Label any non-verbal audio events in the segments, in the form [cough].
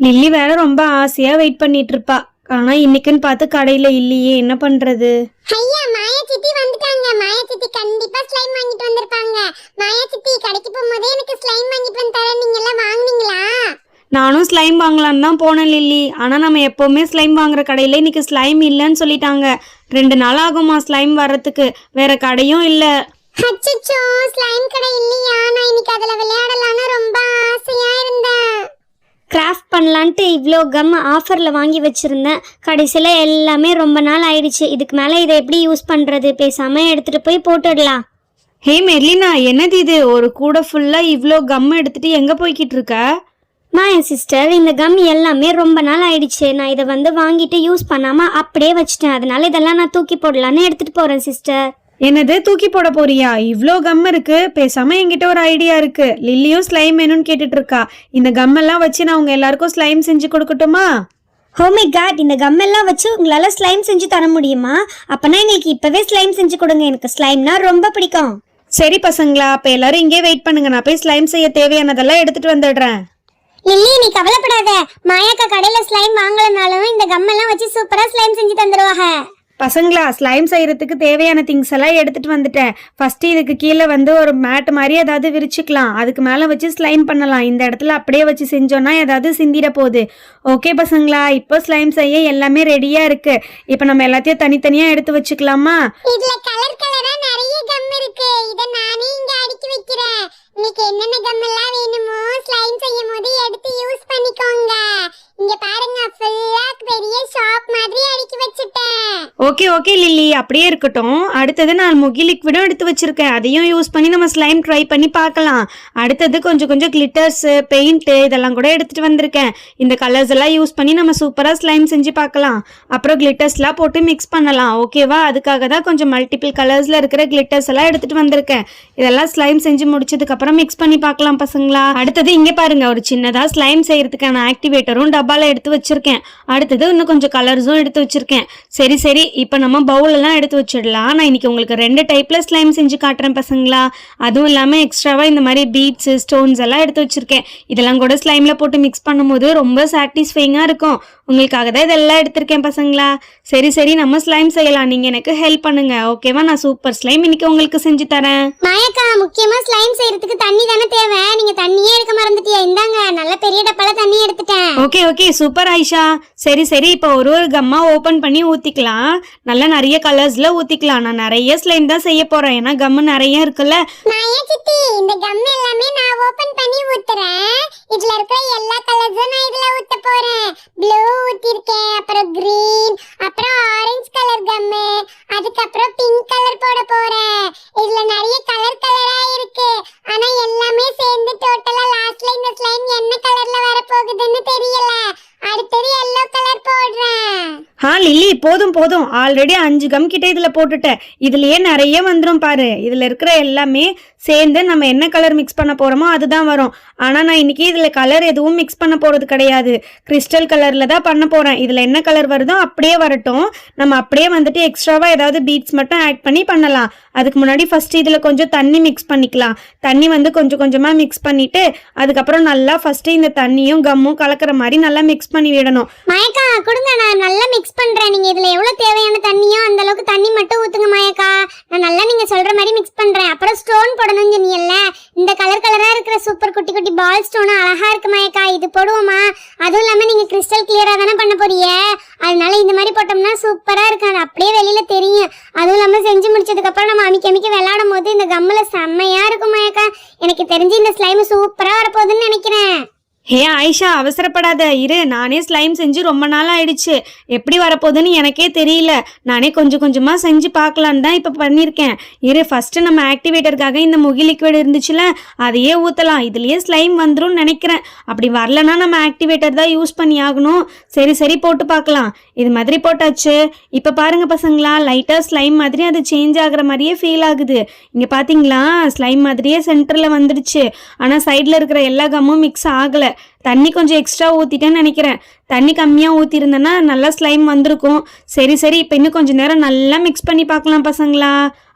Lily வேற ரொம்ப ஆசையா வெயிட் பண்ணிட்டு இருப்பா ஆனா இன்னைக்குன்னு பார்த்து கடையில இல்லையே என்ன பண்றது? ஐயா மாயா சித்தி வந்துட்டாங்க. மாயா சித்தி கண்டிப்பா ஸ்லைம் வாங்கிட்டு வந்திருப்பாங்க. மாயா சித்தி கடைக்கு போகும்போதே எனக்கு ஸ்லைம் வாங்கிட்டு வந்து தரேன். நீங்க எல்லாம் வாங்குனீங்களா? நானும் ஸ்லைம் வாங்கலான்னு தான் போனேன் லில்லி. ஆனா நம்ம எப்பவுமே ஸ்லைம் வாங்குற கடையில இன்னைக்கு ஸ்லைம் இல்லைன்னு சொல்லிட்டாங்க. ரெண்டு நாள் ஆகுமா ஸ்லைம் வர்றதுக்கு. வேற கடையும் இல்ல. அச்சச்சோ ஸ்லைம் கடை இல்லையா? நான் இன்னைக்கு அதுல விளையாடலாம்னு ரொம்ப கிராஃப்ட் பண்ணலான்ட்டு இவ்வளோ கம் ஆஃபரில் வாங்கி வச்சுருந்தேன். கடைசியில் எல்லாமே ரொம்ப நாள் ஆயிடுச்சு. இதுக்கு மேலே இதை எப்படி யூஸ் பண்ணுறது பேசாமல் எடுத்துகிட்டு போய் போட்டுடலாம். ஹே மெர்லினா என்னது இது? ஒரு கூடை ஃபுல்லா இவ்ளோ கம் எடுத்துட்டு எங்க போய்கிட்டு இருக்க? மா என் சிஸ்டர் இந்த கம் எல்லாமே ரொம்ப நாள் ஆயிடுச்சு. நான் இதை வந்து வாங்கிட்டு யூஸ் பண்ணாமல் அப்படியே வச்சுட்டேன். அதனால இதெல்லாம் நான் தூக்கி போடலான்னு எடுத்துகிட்டு போகிறேன் சிஸ்டர் என்னது தூக்கி போட போறியா? இவ்ளோ கம் இருக்கு. பேசாம என்கிட்ட ஒரு ஐடியா இருக்கு. லில்லியும் ஸ்லைம் வேணும்னு கேட்டுட்டு இருக்கா இந்த கம் எல்லாம் வச்சு நான் உங்க எல்லாருக்கும் ஸ்லைம் செஞ்சு கொடுக்கட்டுமா? ஹோமே காட் இந்த கம் எல்லாம் வச்சு உங்களால் ஸ்லைம் செஞ்சு தர முடியுமா? அப்போனா எங்களுக்கு இப்போவே ஸ்லைம் செஞ்சு கொடுங்க. எனக்கு ஸ்லைம்னா ரொம்ப பிடிக்கும். சரி பசங்களா அப்ப எல்லாரும் இங்கே வெயிட் பண்ணுங்க. நான் போய் ஸ்லைம் செய்ய தேவையானதெல்லாம் எடுத்துட்டு வந்துடுறேன். லில்லி நீ கவலைப்படாத. மாயாக்கா கடையில் ஸ்லைம் வாங்கலனாலும் இந்த கம் எல்லாம் வச்சு சூப்பராக ஸ்லைம் செஞ்சு தந்துடுவாங்க பசங்களா ஸ்லைம் செய்யறதுக்கு தேவையான திங்ஸ் எல்லாம் எடுத்துட்டு வந்துட்டேன். ஃபர்ஸ்ட் இதுக்கு கீழே வந்து ஒரு மேட் மாதிரி ஏதாவது விரிச்சுக்கலாம். அதுக்கு மேலே வச்சு ஸ்லைம் பண்ணலாம். இந்த இடத்துல அப்படியே வச்சு செஞ்சோன்னா ஏதாவது சிந்திட போகுது. ஓகே பசங்களா இப்போ ஸ்லைம் செய்ய எல்லாமே ரெடியா இருக்கு. இப்போ நம்ம எல்லாத்தையும் தனித்தனியா எடுத்து வச்சுக்கலாமா? இதுல கலர் கலரா நிறைய கம் இருக்கு. இத நானே இங்க அடுக்கி வைக்கிறேன். உங்களுக்கு என்னென்ன கம் எல்லாம் வேணுமோ ஸ்லைம் செய்யும் போது எடுத்து யூஸ் பண்ணிக்கோங்க. இங்க பாருங்க ஃபுல்லா பெரிய ஷாப் மாதிரி அடுக்கி வச்சுட்டேன் ஓகே ஓகே லில்லி அப்படியே இருக்கட்டும். அடுத்தது நான் முகி லிக்விடும் எடுத்து வச்சிருக்கேன். அதையும் யூஸ் பண்ணி நம்ம ஸ்லைம் ட்ரை பண்ணி பார்க்கலாம். அடுத்தது கொஞ்சம் கொஞ்சம் கிளிட்டர்ஸு பெயிண்ட்டு இதெல்லாம் கூட எடுத்துகிட்டு வந்திருக்கேன். இந்த கலர்ஸ் எல்லாம் யூஸ் பண்ணி நம்ம சூப்பராக ஸ்லைம் செஞ்சு பார்க்கலாம். அப்புறம் கிளிட்டர்ஸ்லாம் போட்டு மிக்ஸ் பண்ணலாம். ஓகேவா அதுக்காக தான் கொஞ்சம் மல்டிபிள் கலர்ஸில் இருக்கிற கிளிட்டர்ஸ் எல்லாம் எடுத்துகிட்டு வந்திருக்கேன். இதெல்லாம் ஸ்லைம் செஞ்சு முடிச்சதுக்கப்புறம் மிக்ஸ் பண்ணி பார்க்கலாம் பசங்களா? அடுத்தது இங்கே பாருங்கள் ஒரு சின்னதாக ஸ்லைம் செய்கிறதுக்கான ஆக்டிவேட்டரும் டப்பாவில் எடுத்து வச்சுருக்கேன். அடுத்தது இன்னும் கொஞ்சம் கலர்ஸும் எடுத்து வச்சுருக்கேன். சரி சரி. இப்போ நம்ம பவுல் எல்லாம் எடுத்து வச்சிடலாம். நான் இன்னைக்கு உங்களுக்கு ரெண்டு டைப்ல ஸ்லைம் செஞ்சு காட்டுறேன் பசங்களா. அதுவும் இல்லாம எக்ஸ்ட்ராவா இந்த மாதிரி பீட்ஸ் ஸ்டோன்ஸ் எல்லாம் எடுத்து வச்சிருக்கேன். இதெல்லாம் கூட ஸ்லைம்ல போட்டு மிக்ஸ் பண்ணும்போது ரொம்ப சாட்டிஸ்ஃபைங்கா இருக்கும். உங்களுக்காக தான் இதெல்லாம் எடுத்திருக்கேன் பசங்களா. சரி சரி நம்ம ஸ்லைம் செய்யலாம். நீங்க எனக்கு ஹெல்ப் பண்ணுங்க. ஓகேவா நான் சூப்பர் ஸ்லைம் இன்னைக்கு உங்களுக்கு செஞ்சு தரேன். மாயாக்கா முக்கியமா ஸ்லைம் செய்யறதுக்கு தண்ணி தானே தேவை. நீங்க தண்ணியே எடுக்க மறந்துட்டியா. இந்தாங்க நல்ல பெரிய டப்பால தண்ணி எடுத்துட்டேன். Okay okay super Ayesha. சரி சரி இப்போ ஒரு ஒரு கம்மா ஓபன் பண்ணி ஊத்திக்கலாம். நல்லா நிறைய கலர்ஸ்ல ஊத்திக்கலாம். நான் நிறைய ஸ்லைம் தான் செய்ய போறேன். ஏன்னா கம்மு நிறைய இருக்குல்ல. மாயா சித்தி? இந்த கம் எல்லாமே நான் ஓபன் பண்ணி ஊத்துறேன். இதுல இருக்கிற எல்லா கலர்ஸும் நான் இதுல ஊத்த போறேன். ப்ளூ ஊத்திருக்கேன் அப்புறம் கிரீன் அப்புறம் ஆரஞ்சு கலர் கம்மு அதுக்கப்புறம் பிங்க் கலர் போட போறேன். இதுல நிறைய கலர் கலரா இருக்கு. ஆனா எல்லாமே சேர்ந்து டோட்டலா லாஸ்ட்ல இந்த ஸ்லைம் என்ன கலர்ல வர போகுதுன்னு தெரியல அடுத்தது எல்லோ கலர் போடுறேன் ஆ லில்லி போதும் போதும். ஆல்ரெடி அஞ்சு கம் கிட்ட இதில் போட்டுட்டேன். இதுலயே நிறைய வந்துடும் பாரு. இதில் இருக்கிற எல்லாமே சேர்ந்து நம்ம என்ன கலர் மிக்ஸ் பண்ண போகிறோமோ அதுதான் வரும். ஆனால் நான் இன்னைக்கு இதில் கலர் எதுவும் மிக்ஸ் பண்ண போகிறது கிடையாது. கிறிஸ்டல் கலரில் தான் பண்ண போகிறேன் இதில் என்ன கலர் வருதோ அப்படியே வரட்டும். நம்ம அப்படியே வந்துட்டு எக்ஸ்ட்ராவாக ஏதாவது பீட்ஸ் மட்டும் ஆட் பண்ணி பண்ணலாம். அதுக்கு முன்னாடி ஃபஸ்ட்டு இதில் கொஞ்சம் தண்ணி மிக்ஸ் பண்ணிக்கலாம். தண்ணி வந்து கொஞ்சம் கொஞ்சமாக மிக்ஸ் பண்ணிவிட்டு அதுக்கப்புறம் நல்லா ஃபஸ்ட்டு இந்த தண்ணியும் கம்மும் கலக்கிற மாதிரி நல்லா மிக்ஸ் பண்ணி விடணும். மயக்கா கொடுங்க. நான் நல்லா மிக்ஸ் பண்ணுறேன் நீங்கள் இதில் எவ்வளோ தேவையான தண்ணியோ அந்த அளவுக்கு தண்ணி மட்டும் ஊற்றுங்க மயக்கா. நான் நல்லா நீங்கள் சொல்கிற மாதிரி மிக்ஸ் பண்ணுறேன் அப்புறம் ஸ்டோன் போடணும்னு சொன்னீங்கல்ல இந்த கலர் கலராக இருக்கிற சூப்பர் குட்டி குட்டி பால் ஸ்டோன் அழகா இருக்குமாயக்கா இது போடுவோமா? அதுவும் இல்லாம நீங்க கிறிஸ்டல் கிளியரா தானே பண்ண போறியே அதனால இந்த மாதிரி போட்டோம்னா சூப்பரா இருக்கும் அது அப்படியே வெளியில் தெரியும். அதுவும் இல்லாம செஞ்சு முடிச்சதுக்கு அப்புறம் நம்ம அமிக்க அமிக்க விளையாடும் போது இந்த கம்முல செம்மையா இருக்குமாயக்கா எனக்கு தெரிஞ்சு இந்த ஸ்லை ஐஷா அவசரப்படாத. இரு நானே ஸ்லைம் செஞ்சு ரொம்ப நாள் ஆயிடுச்சு எப்படி வரப்போகுதுன்னு எனக்கே தெரியல. நானே கொஞ்சம் கொஞ்சமாக செஞ்சு பார்க்கலான்னு தான் இப்போ பண்ணியிருக்கேன். இரு ஃபஸ்ட்டு நம்ம ஆக்டிவேட்டருக்காக இந்த முகி லிக்விட் இருந்துச்சுல அதையே ஊற்றலாம் இதுலேயே ஸ்லைம் வந்துரும்னு நினைக்கிறேன். அப்படி வரலன்னா நம்ம ஆக்டிவேட்டர் தான் யூஸ் பண்ணி ஆகணும். சரி சரி போட்டு பார்க்கலாம். இது மாதிரி போட்டாச்சு. இப்போ பாருங்க பசங்களா லைட்டாக ஸ்லைம் மாதிரி அது சேஞ்ச் ஆகிற மாதிரியே ஃபீல் ஆகுது. இங்கே பார்த்தீங்களா ஸ்லைம் மாதிரியே சென்டரில் வந்துடுச்சு. ஆனால் சைடில் இருக்கிற எல்லா கம்மும் மிக்ஸ் ஆகலை. தண்ணி கொஞ்சம் எக்ஸ்ட்ரா ஊற்றிட்டேன்னு நினைக்கிறேன். தண்ணி கம்மியாக ஊற்றிருந்தேன்னா நல்லா ஸ்லைம் வந்திருக்கும். சரி சரி இப்போ இன்னும் கொஞ்சம் நேரம் நல்லா மிக்ஸ் பண்ணி பார்க்கலாம் பசங்களா?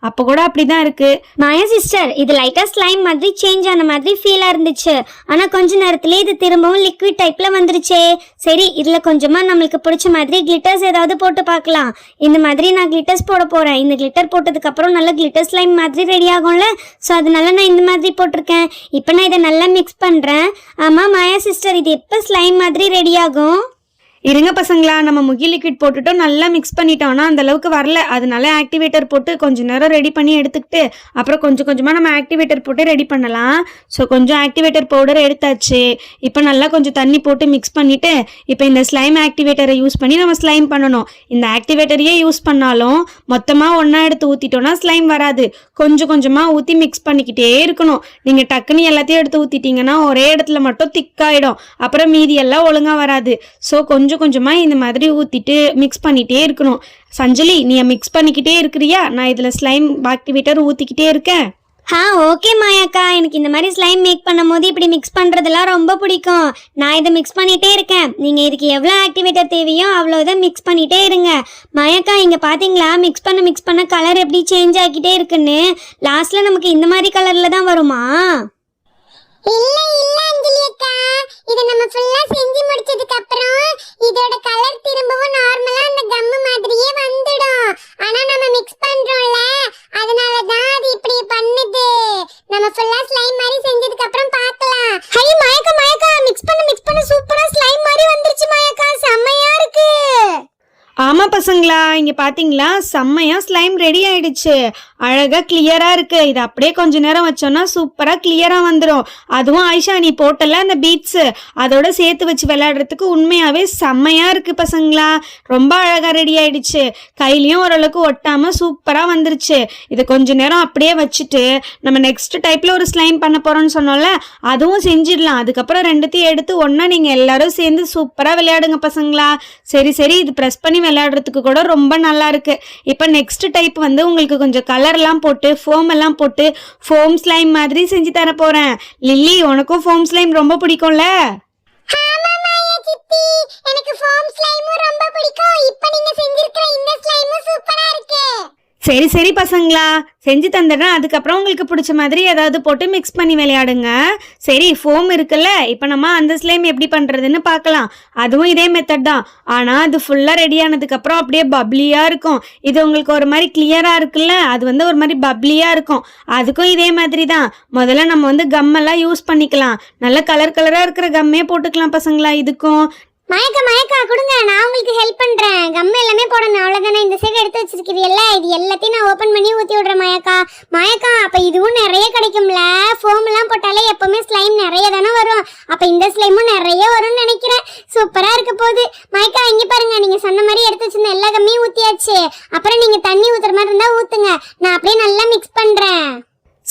அப்போ கூட அப்படி தான் இருக்குது மாயா சிஸ்டர் இது லைட்டாக ஸ்லைம் மாதிரி சேஞ்ச் ஆன மாதிரி ஃபீலாக இருந்துச்சு. ஆனால் கொஞ்ச நேரத்துலேயே இது திரும்பவும் லிக்விட் டைப்பில் வந்துருச்சே. சரி இதில் கொஞ்சமாக நம்மளுக்கு பிடிச்ச மாதிரி கிளிட்டர்ஸ் ஏதாவது போட்டு பார்க்கலாம். இந்த மாதிரி நான் கிளிட்டர்ஸ் போட போகிறேன் இந்த கிளிட்டர் போட்டதுக்கப்புறம் நல்லா நல்ல கிளிட்டர் ஸ்லைம் மாதிரி ரெடி ஆகும்ல. ஸோ அதனால நான் இந்த மாதிரி போட்டிருக்கேன். இப்போ நான் இதை நல்லா மிக்ஸ் பண்ணுறேன் ஆமாம் மாயா சிஸ்டர் இது எப்போ ஸ்லைம் மாதிரி ரெடி ஆகும்? இருங்க பசங்களா நம்ம முகி லிக்விட் போட்டுட்டோம். நல்லா மிக்ஸ் பண்ணிட்டோம்னா அந்த அளவுக்கு வரல. அதனால ஆக்டிவேட்டர் போட்டு கொஞ்சம் நேரம் ரெடி பண்ணி எடுத்துக்கிட்டு அப்புறம் கொஞ்சம் கொஞ்சமாக நம்ம ஆக்டிவேட்டர் போட்டு ரெடி பண்ணலாம். ஸோ கொஞ்சம் ஆக்டிவேட்டர் பவுடர் எடுத்தாச்சு. இப்போ நல்லா கொஞ்சம் தண்ணி போட்டு மிக்ஸ் பண்ணிவிட்டு இப்போ இந்த ஸ்லைம் ஆக்டிவேட்டரை யூஸ் பண்ணி நம்ம ஸ்லைம் பண்ணணும். இந்த ஆக்டிவேட்டரையே யூஸ் பண்ணாலும் மொத்தமாக ஒன்றா எடுத்து ஊற்றிட்டோம்னா ஸ்லைம் வராது. கொஞ்சம் கொஞ்சமாக ஊற்றி மிக்ஸ் பண்ணிக்கிட்டே இருக்கணும். நீங்கள் டக்குன்னு எல்லாத்தையும் எடுத்து ஊற்றிட்டீங்கன்னா ஒரே இடத்துல மட்டும் திக்காயிடும் அப்புறம் மீதி எல்லாம் ஒழுங்காக வராது. ஸோ கொஞ்சம் கொஞ்சம் கொஞ்சமாக இந்த மாதிரி ஊற்றிட்டு மிக்ஸ் பண்ணிகிட்டே இருக்கணும். சஞ்சலி நீ மிக்ஸ் பண்ணிக்கிட்டே இருக்கிறியா? நான் இதில் ஸ்லைம் ஆக்டிவேட்டர் ஊற்றிக்கிட்டே இருக்கேன். ஆ ஓகே மாயாக்கா. எனக்கு இந்த மாதிரி ஸ்லைம் மேக் பண்ணும்போது இப்படி மிக்ஸ் பண்ணுறதெல்லாம் ரொம்ப பிடிக்கும். நான் இதை மிக்ஸ் பண்ணிகிட்டே இருக்கேன். நீங்கள் இதுக்கு எவ்வளோ ஆக்டிவேட்டர் தேவையோ அவ்வளோ இதை மிக்ஸ் பண்ணிகிட்டே இருங்க. மாயாக்கா இங்கே பார்த்தீங்களா மிக்ஸ் பண்ண மிக்ஸ் பண்ண கலர் எப்படி சேஞ்ச் ஆகிக்கிட்டே இருக்குன்னு? லாஸ்ட்டில் நமக்கு இந்த மாதிரி கலரில் தான் வருமா? இல்ல இல்ல அஞ்சலி அக்கா. இத நம்ம ஃபுல்லா செஞ்சு முடிச்சதுக்கு அப்புறம் இதோட கலர் திரும்பவும் நார்மலா அந்த கம்மு மாதிரியே வந்துடும். ஆனா நம்ம மிக்ஸ் பண்றோம்ல அதனால தான் அது இப்படி பண்ணுது. நம்ம ஃபுல்லா ஸ்லைம் மாதிரி செஞ்சதுக்கு அப்புறம் பார்க்கலாம். ஹை மாயக்கா மாயக்கா. மிக்ஸ் பண்ண மிக்ஸ் பண்ண. சூப்பராக ஸ்லைம் மாதிரி வந்துருச்சு மாயக்கா. செம்மையா இருக்கு. ஆமாம் பசங்களா. இங்கே பார்த்தீங்களா செம்மையாக ஸ்லைம் ரெடி ஆயிடுச்சு. அழகாக கிளியராக இருக்குது இது அப்படியே கொஞ்ச நேரம் வச்சோன்னா சூப்பராக கிளியராக வந்துடும் அதுவும் ஆயிஷா நீ போட்டல அந்த பீட்ஸு அதோட சேர்த்து வச்சு விளையாடுறதுக்கு உண்மையாகவே செம்மையாக இருக்குது பசங்களா. ரொம்ப அழகாக ரெடி ஆயிடுச்சு. கையிலையும் ஓரளவுக்கு ஒட்டாமல் சூப்பராக வந்துருச்சு. இது கொஞ்ச நேரம் அப்படியே வச்சுட்டு நம்ம நெக்ஸ்ட் டைப்பில் ஒரு ஸ்லைம் பண்ண போகிறோம்னு சொன்னோம்ல அதுவும் செஞ்சிடலாம். அதுக்கப்புறம் ரெண்டுத்தையும் எடுத்து ஒன்றா நீங்கள் எல்லாரும் சேர்ந்து சூப்பராக விளையாடுங்க பசங்களா. சரி சரி இது ப்ரெஸ் பண்ணி விளையாடுறதுக்கு கூட ரொம்ப நல்லா இருக்குது இப்போ நெக்ஸ்ட் டைப் வந்து உங்களுக்கு கொஞ்சம் கலர் கலர்லாம் போட்டு ஃபோம் எல்லாம் போட்டு ஃபோம் ஸ்லைம் மாதிரி செஞ்சு தர போகிறேன் லில்லி உனக்கும் ஃபோம் ஸ்லைம் ரொம்ப பிடிக்கும்ல? எனக்கு ஃபோம் ஸ்லைமும் ரொம்ப பிடிக்கும். இப்போ நீங்க செஞ்சிருக்கிற இந்த ஸ்லைமும் சூப்பரா இருக்கு. சரி சரி பசங்களா. செஞ்சு தந்துடுறேன். அதுக்கப்புறம் உங்களுக்கு பிடிச்ச மாதிரி ஏதாவது போட்டு மிக்ஸ் பண்ணி விளையாடுங்க. சரி ஃபோம் இருக்குல்ல. இப்போ நம்ம அந்த ஸ்லைம் எப்படி பண்ணுறதுன்னு பார்க்கலாம். அதுவும் இதே மெத்தட் தான். ஆனால் அது ஃபுல்லாக ரெடி ஆனதுக்கப்புறம் அப்படியே பப்ளியாக இருக்கும். இது உங்களுக்கு ஒரு மாதிரி கிளியராக இருக்குல்ல. அது வந்து ஒரு மாதிரி பப்ளியாக இருக்கும். அதுக்கும் இதே மாதிரி தான். முதல்ல நம்ம வந்து கம்மெல்லாம் யூஸ் பண்ணிக்கலாம். நல்ல கலர் கலராக இருக்கிற கம்மே போட்டுக்கலாம் பசங்களா இதுக்கும். மயக்கா மயக்கா கொடுங்க. நான் உங்களுக்கு ஹெல்ப் பண்றேன். கம் எல்லாமே போடணும். அவ்வளவுதானே? இந்த சைடு எடுத்து வச்சிருக்கிறீல்ல? இது எல்லாத்தையும் நான் ஓபன் பண்ணி ஊத்தி விடுறேன் மயக்கா. மயக்கா அப்ப இதுவும் நிறைய கிடைக்கும்ல? ஃபோம் எல்லாம் போட்டாலே எப்பவுமே ஸ்லைம் நிறைய தானே வரும். அப்ப இந்த ஸ்லைமும் நிறைய வரும்னு நினைக்கிறேன். சூப்பரா இருக்க போகுது. மயக்கா இங்க பாருங்க. நீங்க சொன்ன மாதிரி எடுத்து வச்சிருந்த எல்லா கம்மியும் ஊத்தியாச்சு அப்புறம் நீங்க தண்ணி ஊத்துற மாதிரி இருந்தா ஊத்துங்க நான் அப்படியே நல்லா மிக்ஸ் பண்றேன்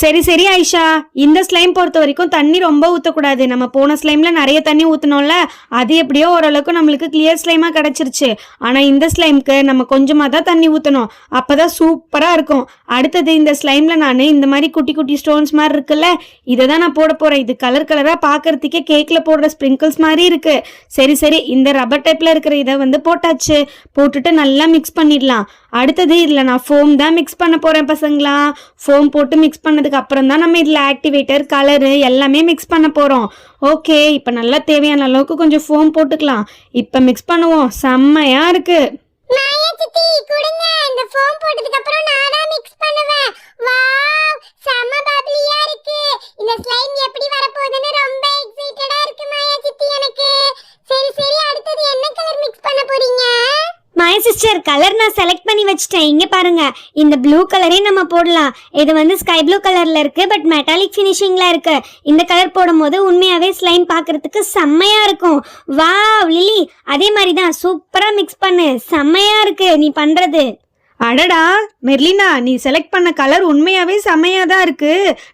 சரி சரி ஐஷா இந்த ஸ்லைம் பொறுத்த வரைக்கும் தண்ணி ரொம்ப ஊற்றக்கூடாது நம்ம போன ஸ்லைமில் நிறைய தண்ணி ஊற்றினோம்ல அது எப்படியோ ஓரளவுக்கு நம்மளுக்கு கிளியர் ஸ்லைமாக கிடச்சிருச்சு. ஆனால் இந்த ஸ்லைம்க்கு நம்ம கொஞ்சமாக தான் தண்ணி ஊற்றணும் அப்போ தான் சூப்பராக இருக்கும். அடுத்தது இந்த ஸ்லைமில் நான் இந்த மாதிரி குட்டி குட்டி ஸ்டோன்ஸ் மாதிரி இருக்குல்ல இதை தான் நான் போட போகிறேன் இது கலர் கலராக பார்க்கறதுக்கே கேக்கில் போடுற ஸ்ப்ரிங்கிள்ஸ் மாதிரி இருக்குது சரி சரி இந்த ரப்பர் டைப்பில் இருக்கிற இதை வந்து போட்டாச்சு. போட்டுட்டு நல்லா மிக்ஸ் பண்ணிடலாம். அடுத்தது இதில் நான் ஃபோம் தான் மிக்ஸ் பண்ண போகிறேன் பசங்களா. ஃபோம் போட்டு மிக்ஸ் பண்ணதுக்கு அப்புறம் தான் நம்ம இதில் ஆக்டிவேட்டர் கலரு எல்லாமே மிக்ஸ் பண்ண போகிறோம் ஓகே இப்போ நல்லா தேவையான அளவுக்கு கொஞ்சம் ஃபோம் போட்டுக்கலாம். இப்போ மிக்ஸ் பண்ணுவோம். செம்மையாக இருக்குது மாயா சித்தி கொடுங்க இந்த ஃபோம் போட்டதுக்கு அப்புறம் நான் தான் மிக்ஸ் பண்ணுவேன் வாவ் செம பப்ளியா இருக்கு இந்த ஸ்லைம் எப்படி வரப்போகுதுன்னு ரொம்ப எக்ஸைட்டடா இருக்கு மாயா சித்தி எனக்கு சரி சரி அடுத்தது என்ன கலர் மிக்ஸ் பண்ண போறீங்க டீச்சர் கலர் நான் செலக்ட் பண்ணி வச்சிட்டேன். இங்கே பாருங்க. இந்த ப்ளூ கலரே நம்ம போடலாம். இது வந்து ஸ்கை ப்ளூ கலரில் இருக்குது பட் மெட்டாலிக் ஃபினிஷிங்கில் இருக்குது இந்த கலர் போடும்போது உண்மையாகவே ஸ்லைம் பார்க்குறதுக்கு செம்மையாக இருக்கும். வாவ் லிலி அதே மாதிரி தான் சூப்பராக மிக்ஸ் பண்ணு. செம்மையாக இருக்கு நீ பண்ணுறது அடடா மெர்லினா நீ செலக்ட் பண்ண கலர் உண்மையாவே செம்மையாக தான் இருக்கு.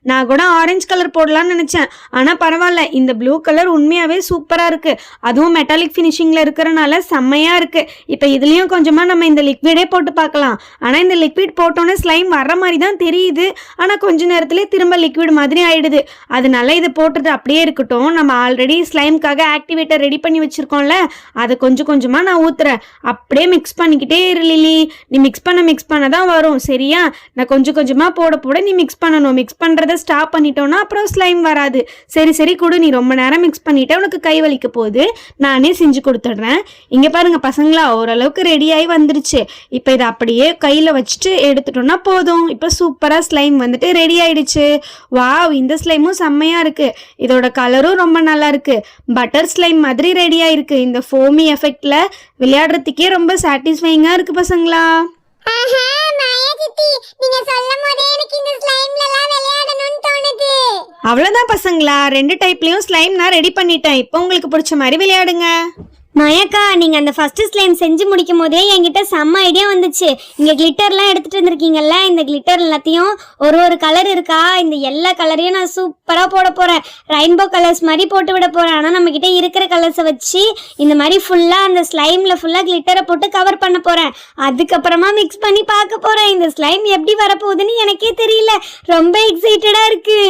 நான் கூட ஆரஞ்சு கலர் போடலான்னு நினச்சேன். ஆனால் பரவாயில்ல இந்த ப்ளூ கலர் உண்மையாவே சூப்பராக இருக்கு. அதுவும் மெட்டாலிக் ஃபினிஷிங்கில் இருக்கிறனால செம்மையாக இருக்கு. இப்போ இதுலேயும் கொஞ்சமாக நம்ம இந்த லிக்விடே போட்டு பார்க்கலாம். ஆனால் இந்த லிக்விட் போட்டோன்னே ஸ்லைம் வர்ற மாதிரி தான் தெரியுது. ஆனால் கொஞ்ச நேரத்திலே திரும்ப லிக்விட் மாதிரி ஆயிடுது. அதனால இதை போட்டுறது அப்படியே இருக்கட்டும். நம்ம ஆல்ரெடி ஸ்லைம்க்காக ஆக்டிவேட்டர் ரெடி பண்ணி வச்சுருக்கோம்ல அதை கொஞ்சம் கொஞ்சமாக நான் ஊற்றுறேன் அப்படியே மிக்ஸ் பண்ணிக்கிட்டே இரு லிலி நீ மிக்ஸ் பண்ண மிக்ஸ் பண்ண தான் வரும். சரியா? நான் கொஞ்சம் கொஞ்சமாக போட போட நீ மிக்ஸ் பண்ணணும். மிக்ஸ் பண்ணுறத ஸ்டாப் பண்ணிட்டோன்னா அப்புறம் ஸ்லைம் வராது. சரி சரி கொடு. நீ ரொம்ப நேரம் மிக்ஸ் பண்ணிட்டே உனக்கு கை வலிக்க போகுது. நானே செஞ்சு கொடுத்துட்றேன். இங்கே பாருங்கள் பசங்களா ஓரளவுக்கு ரெடியாகி வந்துருச்சு. இப்போ இதை அப்படியே கையில் வச்சுட்டு எடுத்துட்டோம்னா போதும். இப்போ சூப்பராக ஸ்லைம் வந்துட்டு ரெடி ஆயிடுச்சு. வாவ் இந்த ஸ்லைமும் செம்மையாக இருக்குது இதோட கலரும் ரொம்ப நல்லா இருக்குது பட்டர் ஸ்லைம் மாதிரி ரெடியாக இருக்குது இந்த ஃபோமி எஃபெக்டில் விளையாடுறதுக்கே ரொம்ப சாட்டிஸ்ஃபைங்காக இருக்குது பசங்களா. ஆஹா மாயா சித்தி நீங்க சொல்லும் போதே எனக்கு இந்த ஸ்லைம்ல எல்லாம் விளையாடணும்னு தோணுது. அவ்வளோதான் பசங்களா ரெண்டு டைப்லயும் ஸ்லைம் நான் ரெடி பண்ணிட்டேன். இப்போ உங்களுக்கு பிடிச்ச மாதிரி விளையாடுங்க. மயக்கா நீங்க அந்த ஃபர்ஸ்ட் ஸ்லைம் செஞ்சு முடிக்கும் போதே என்கிட்ட செம்ம ஐடியா வந்துச்சு. இங்க கிளிட்டர்லாம் எடுத்துட்டு வந்திருக்கீங்கல்ல இந்த கிளிட்டர் எல்லாத்தையும் ஒரு ஒரு கலர் இருக்கா? இந்த எல்லா கலரையும் நான் சூப்பரா போட போறேன். ரெயின்போ கலர்ஸ் மாதிரி போட்டு விட போறேன். ஆனா நம்ம கிட்ட இருக்கிற கலர்ஸை வச்சு இந்த மாதிரி ஃபுல்லா அந்த ஸ்லைம்ல ஃபுல்லா கிளிட்டரை போட்டு கவர் பண்ண போறேன். அதுக்கப்புறமா மிக்ஸ் பண்ணி பார்க்க போறேன். இந்த ஸ்லைம் எப்படி வரப்போகுதுன்னு எனக்கே தெரியல. ரொம்ப எக்ஸைட்டடா இருக்கு.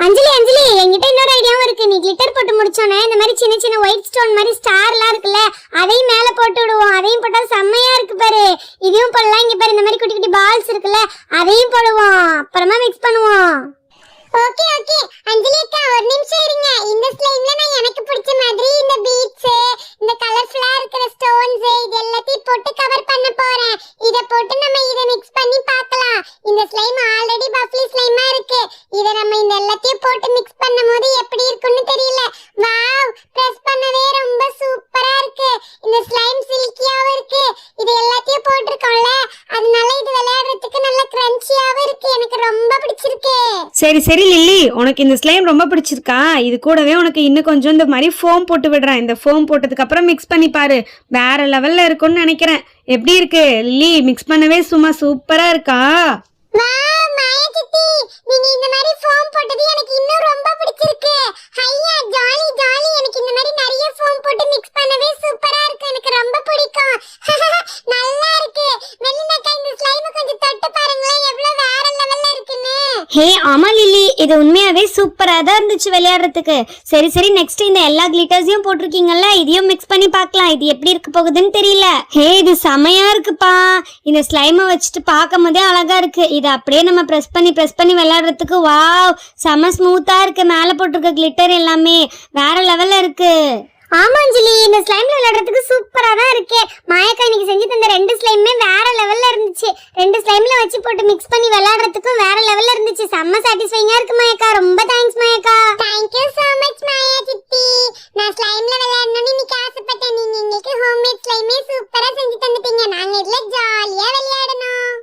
அஞ்சலி அஞ்சலி என்கிட்ட இன்னொரு ஐடியாவும் இருக்கு. நீ கிளிட்டர் போட்டு முடிச்சோன்னே இந்த மாதிரி சின்ன சின்ன ஒயிட் ஸ்டோன் மாதிரி ஸ்டார்லாம் இருக்குல்ல அதையும் மேல போட்டு விடுவோம். அதையும் போட்டா செம்மையா இருக்கு பாரு. இதையும் போடலாம். இங்க பாரு இந்த மாதிரி குட்டி குட்டி பால்ஸ் இருக்குல்ல அதையும் போடுவோம். அப்புறமா மிக்ஸ் பண்ணுவோம். ஓகே ஓகே அஞ்சலி அக்கா ஒரு நிமிஷம் இருங்க. இந்த ஸ்லைம்ல நான் எனக்கு பிடிச்ச மாதிரி இந்த பீட்ஸ் இந்த கலர்ஃபுல்லா இருக்கிற ஸ்டோன்ஸ் இது எல்லாத்தையும் போட்டு கவர் பண்ண போறேன் இத போட்டு நம்ம இத மிக்ஸ் பண்ணி பார்க்கலாம் இந்த ஸ்லைம் ஆல்ரெடி பஃப்லி ஸ்லைமா இருக்கு இத நம்ம இந்த எல்லாத்தையும் போட்டு மிக்ஸ் பண்ணும்போது எப்படி இருக்கும்னு தெரியல வாவ் பிரஸ் பண்ணவே ரொம்ப சூப்பரா இருக்கு இந்த ஸ்லைம் சில்கியாவும் இருக்கு இது எல்லாத்தையும் போட்டிருக்கோம்ல அதனால இது விளையாடுறதுக்கு நல்ல கிரன்ச்சியாவும் இருக்கு எனக்கு ரொம்ப பிடிச்சிருக்கு சரி சரி லில்லி உனக்கு இந்த ஸ்லைம் ரொம்ப பிடிச்சிருக்கா? இது கூடவே உனக்கு இன்னும் கொஞ்சம் இந்த மாதிரி ஃபோம் போட்டு விடுறேன். இந்த ஃபோம் போட்டதுக்கப்புறம் மிக்ஸ் பண்ணி பாரு. வேற லெவலில் இருக்கும்னு நினைக்கிறேன். எப்படி இருக்கு? லில்லி மிக்ஸ் பண்ணவே சும்மா சூப்பராக இருக்கா? வாவ் மாயா சித்தி. நீங்க இந்த மாதிரி ஃபோம் போட்டது எனக்கு இன்னும் ரொம்ப பிடிச்சிருக்கு. ஹையா ஜாலி ஜாலி எனக்கு இந்த மாதிரி நிறைய ஃபோம் போட்டு மிக்ஸ் பண்ணவே சூப்பரா இருக்கு. எனக்கு ரொம்ப பிடிக்கும் [laughs] நல்லா இருக்கு மெல்லினாக்கா இந்த ஸ்லைம் கொஞ்சம் தொட்டு பாருங்களேன் எவ்வளவு வேற லெவல்ல இருக்குன்னு ஹே ஆமா லில்லி. இது உண்மையாவே சூப்பரா தான் இருந்துச்சு விளையாடுறதுக்கு. சரி சரி நெக்ஸ்ட் இந்த எல்லா கிளிட்டர்ஸையும் போட்டிருக்கீங்கல்ல இதையும் மிக்ஸ் பண்ணி பார்க்கலாம். இது எப்படி இருக்க போகுதுன்னு தெரியல. ஹே இது செமையா இருக்குப்பா. இந்த ஸ்லைமை வச்சுட்டு பார்க்கும் போதே அழகா இருக்கு. இதை அப்படியே நம்ம ப்ரெஸ் பண்ணி ப்ரெஸ் பண்ணி விளையாடுறதுக்கு வாவ் செம ஸ்மூத்தா இருக்கு. மேலே போட்டிருக்க கிளிட்டர் எல்லாமே வேற லெவல்ல இருக்கு. ஆமாஞ்சலி இந்த ஸ்லைம்ல விளையாடுறதுக்கு சூப்பரா தான் இருக்கே. மாயக்கா இன்னைக்கு செஞ்சு தந்த ரெண்டு ஸ்லைமுமே வேற லெவல்ல இருந்துச்சு. ரெண்டு ஸ்லைம்ல வச்சு போட்டு மிக்ஸ் பண்ணி விளையாடுறதுக்கும் வேற லெவல்ல இருந்துச்சு. செம்ம சாட்டிஸ்ஃபைங்கா இருக்கு மாயக்கா. ரொம்ப thanks மாயக்கா. Thank you so much Maya சித்தி. நான் ஸ்லைம்ல விளையாடணும்னு இன்னைக்கு ஆசைப்பட்டேன். நீங்க எங்களுக்கு ஹோம்மேட் ஸ்லைமே சூப்பரா செஞ்சு தந்துட்டீங்க. நாங்க இதுல ஜாலியா விளையாடணும்.